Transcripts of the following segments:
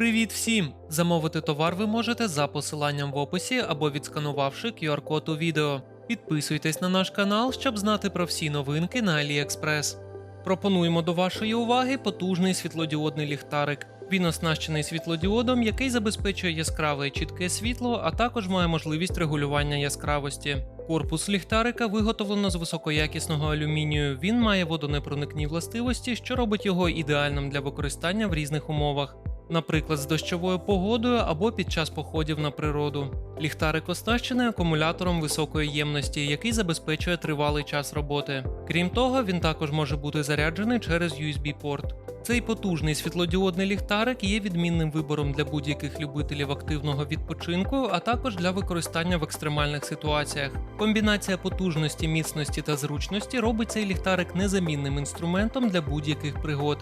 Привіт всім! Замовити товар ви можете за посиланням в описі або відсканувавши QR-код у відео. Підписуйтесь на наш канал, щоб знати про всі новинки на AliExpress. Пропонуємо до вашої уваги потужний світлодіодний ліхтарик. Він оснащений світлодіодом, який забезпечує яскраве і чітке світло, а також має можливість регулювання яскравості. Корпус ліхтарика виготовлено з високоякісного алюмінію. Він має водонепроникні властивості, що робить його ідеальним для використання в різних умовах. Наприклад, з дощовою погодою або під час походів на природу. Ліхтарик оснащений акумулятором високої ємності, який забезпечує тривалий час роботи. Крім того, він також може бути заряджений через USB-порт. Цей потужний світлодіодний ліхтарик є відмінним вибором для будь-яких любителів активного відпочинку, а також для використання в екстремальних ситуаціях. Комбінація потужності, міцності та зручності робить цей ліхтарик незамінним інструментом для будь-яких пригод.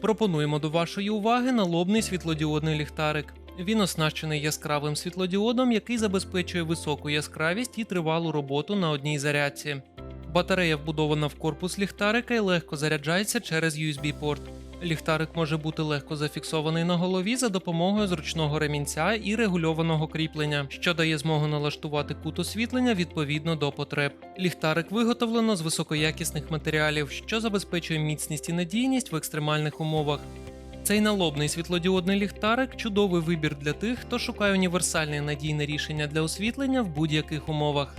Пропонуємо до вашої уваги налобний світлодіодний ліхтарик. Він оснащений яскравим світлодіодом, який забезпечує високу яскравість і тривалу роботу на одній зарядці. Батарея вбудована в корпус ліхтарика і легко заряджається через USB-порт. Ліхтарик може бути легко зафіксований на голові за допомогою зручного ремінця і регульованого кріплення, що дає змогу налаштувати кут освітлення відповідно до потреб. Ліхтарик виготовлено з високоякісних матеріалів, що забезпечує міцність і надійність в екстремальних умовах. Цей налобний світлодіодний ліхтарик чудовий вибір для тих, хто шукає універсальне надійне рішення для освітлення в будь-яких умовах.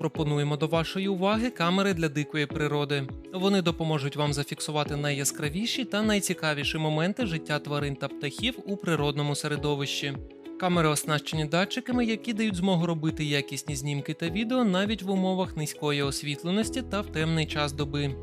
Пропонуємо до вашої уваги камери для дикої природи. Вони допоможуть вам зафіксувати найяскравіші та найцікавіші моменти життя тварин та птахів у природному середовищі. Камери оснащені датчиками, які дають змогу робити якісні знімки та відео навіть в умовах низької освітленості та в темний час доби.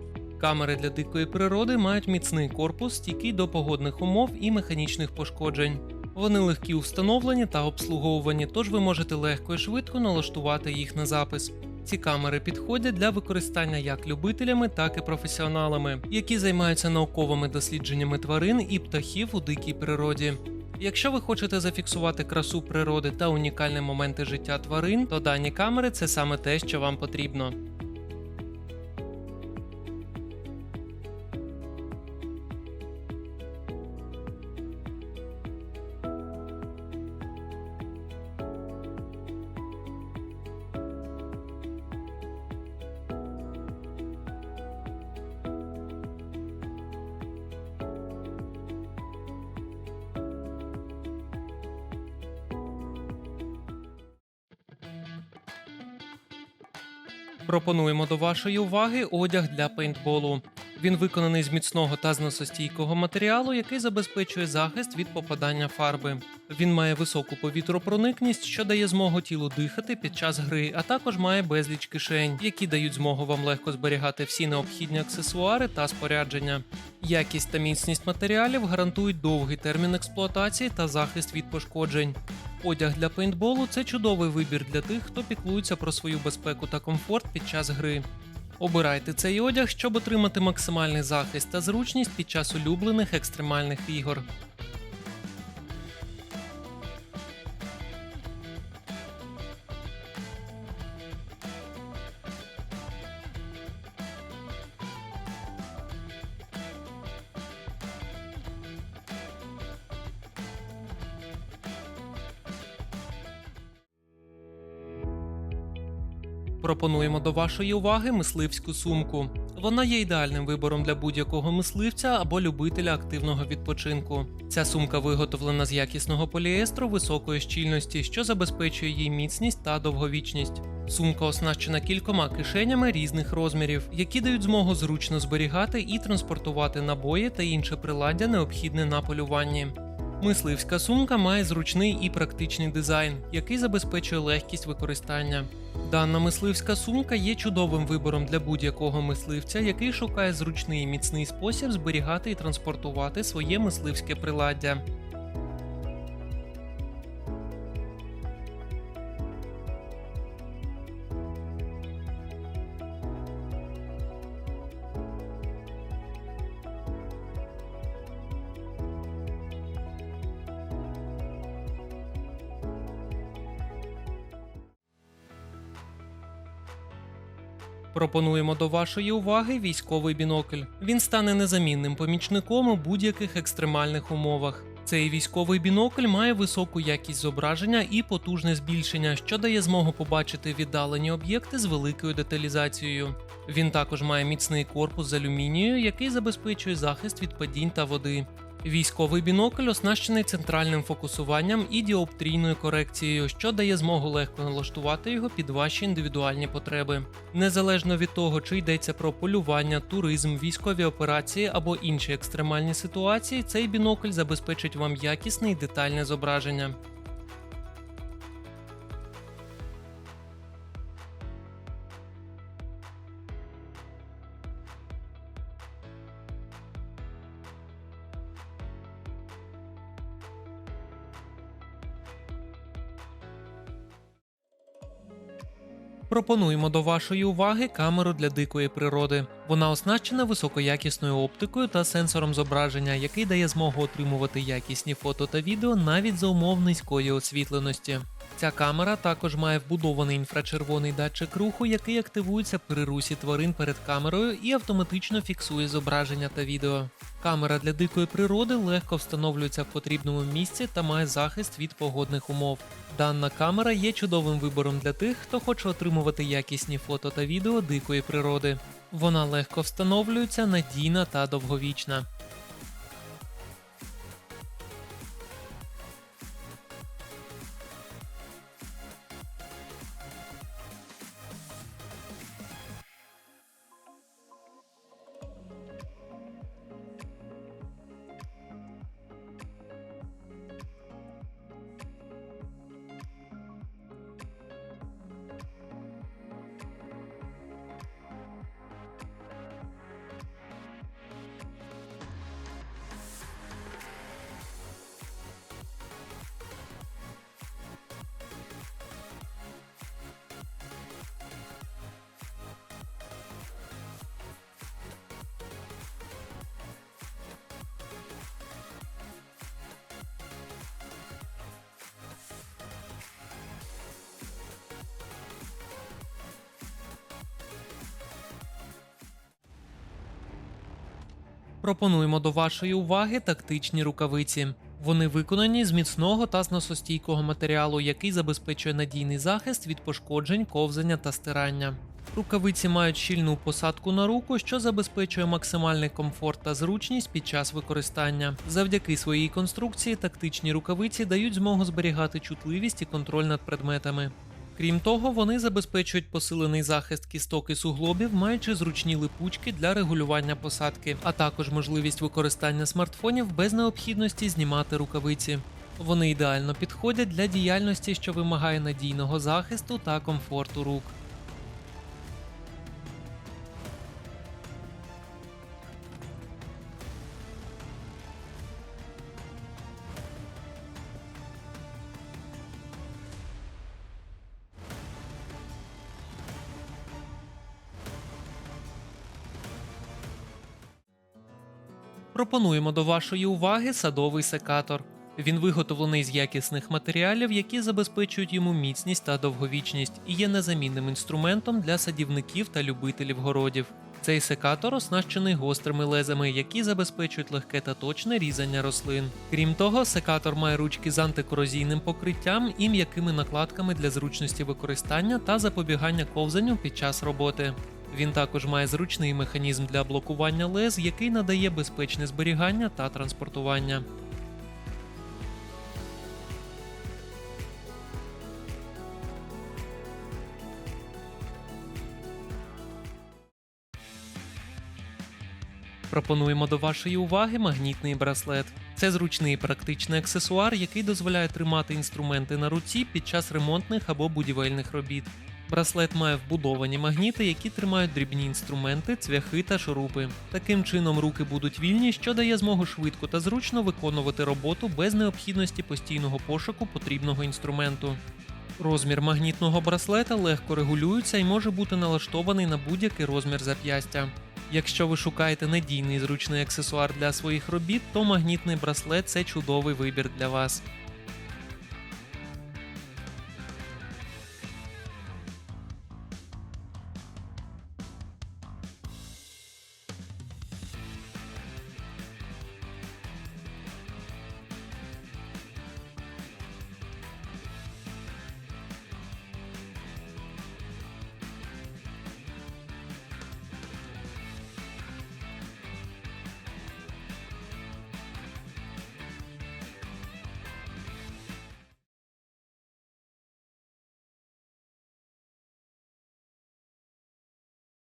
Камери для дикої природи мають міцний корпус, стійкий до погодних умов і механічних пошкоджень. Вони легкі у встановленні та обслуговуванні, тож ви можете легко і швидко налаштувати їх на запис. Ці камери підходять для використання як любителями, так і професіоналами, які займаються науковими дослідженнями тварин і птахів у дикій природі. Якщо ви хочете зафіксувати красу природи та унікальні моменти життя тварин, то дані камери це саме те, що вам потрібно. Пропонуємо до вашої уваги одяг для пейнтболу. Він виконаний з міцного та зносостійкого матеріалу, який забезпечує захист від попадання фарби. Він має високу повітропроникність, що дає змогу тілу дихати під час гри, а також має безліч кишень, які дають змогу вам легко зберігати всі необхідні аксесуари та спорядження. Якість та міцність матеріалів гарантують довгий термін експлуатації та захист від пошкоджень. Одяг для пейнтболу це чудовий вибір для тих, хто піклується про свою безпеку та комфорт під час гри. Обирайте цей одяг, щоб отримати максимальний захист та зручність під час улюблених екстремальних ігор. Пропонуємо до вашої уваги мисливську сумку. Вона є ідеальним вибором для будь-якого мисливця або любителя активного відпочинку. Ця сумка виготовлена з якісного поліестру високої щільності, що забезпечує їй міцність та довговічність. Сумка оснащена кількома кишенями різних розмірів, які дають змогу зручно зберігати і транспортувати набої та інше приладдя, необхідне на полюванні. Мисливська сумка має зручний і практичний дизайн, який забезпечує легкість використання. Дана мисливська сумка є чудовим вибором для будь-якого мисливця, який шукає зручний і міцний спосіб зберігати і транспортувати своє мисливське приладдя. Пропонуємо до вашої уваги військовий бінокль. Він стане незамінним помічником у будь-яких екстремальних умовах. Цей військовий бінокль має високу якість зображення і потужне збільшення, що дає змогу побачити віддалені об'єкти з великою деталізацією. Він також має міцний корпус з алюмінію, який забезпечує захист від падінь та води. Військовий бінокль оснащений центральним фокусуванням і діоптрійною корекцією, що дає змогу легко налаштувати його під ваші індивідуальні потреби. Незалежно від того, чи йдеться про полювання, туризм, військові операції або інші екстремальні ситуації, цей бінокль забезпечить вам якісне і детальне зображення. Пропонуємо до вашої уваги камеру для дикої природи. Вона оснащена високоякісною оптикою та сенсором зображення, який дає змогу отримувати якісні фото та відео навіть за умов низької освітленості. Ця камера також має вбудований інфрачервоний датчик руху, який активується при русі тварин перед камерою і автоматично фіксує зображення та відео. Камера для дикої природи легко встановлюється в потрібному місці та має захист від погодних умов. Дана камера є чудовим вибором для тих, хто хоче отримувати якісні фото та відео дикої природи. Вона легко встановлюється, надійна та довговічна. Пропонуємо до вашої уваги тактичні рукавиці. Вони виконані з міцного та зносостійкого матеріалу, який забезпечує надійний захист від пошкоджень, ковзання та стирання. Рукавиці мають щільну посадку на руку, що забезпечує максимальний комфорт та зручність під час використання. Завдяки своїй конструкції тактичні рукавиці дають змогу зберігати чутливість і контроль над предметами. Крім того, вони забезпечують посилений захист кісток і суглобів, маючи зручні липучки для регулювання посадки, а також можливість використання смартфонів без необхідності знімати рукавиці. Вони ідеально підходять для діяльності, що вимагає надійного захисту та комфорту рук. Пропонуємо до вашої уваги садовий секатор. Він виготовлений з якісних матеріалів, які забезпечують йому міцність та довговічність, і є незамінним інструментом для садівників та любителів городів. Цей секатор оснащений гострими лезами, які забезпечують легке та точне різання рослин. Крім того, секатор має ручки з антикорозійним покриттям і м'якими накладками для зручності використання та запобігання ковзанню під час роботи. Він також має зручний механізм для блокування лез, який надає безпечне зберігання та транспортування. Пропонуємо до вашої уваги магнітний браслет. Це зручний практичний аксесуар, який дозволяє тримати інструменти на руці під час ремонтних або будівельних робіт. Браслет має вбудовані магніти, які тримають дрібні інструменти, цвяхи та шурупи. Таким чином руки будуть вільні, що дає змогу швидко та зручно виконувати роботу без необхідності постійного пошуку потрібного інструменту. Розмір магнітного браслета легко регулюється і може бути налаштований на будь-який розмір зап'ястя. Якщо ви шукаєте надійний зручний аксесуар для своїх робіт, то магнітний браслет це чудовий вибір для вас.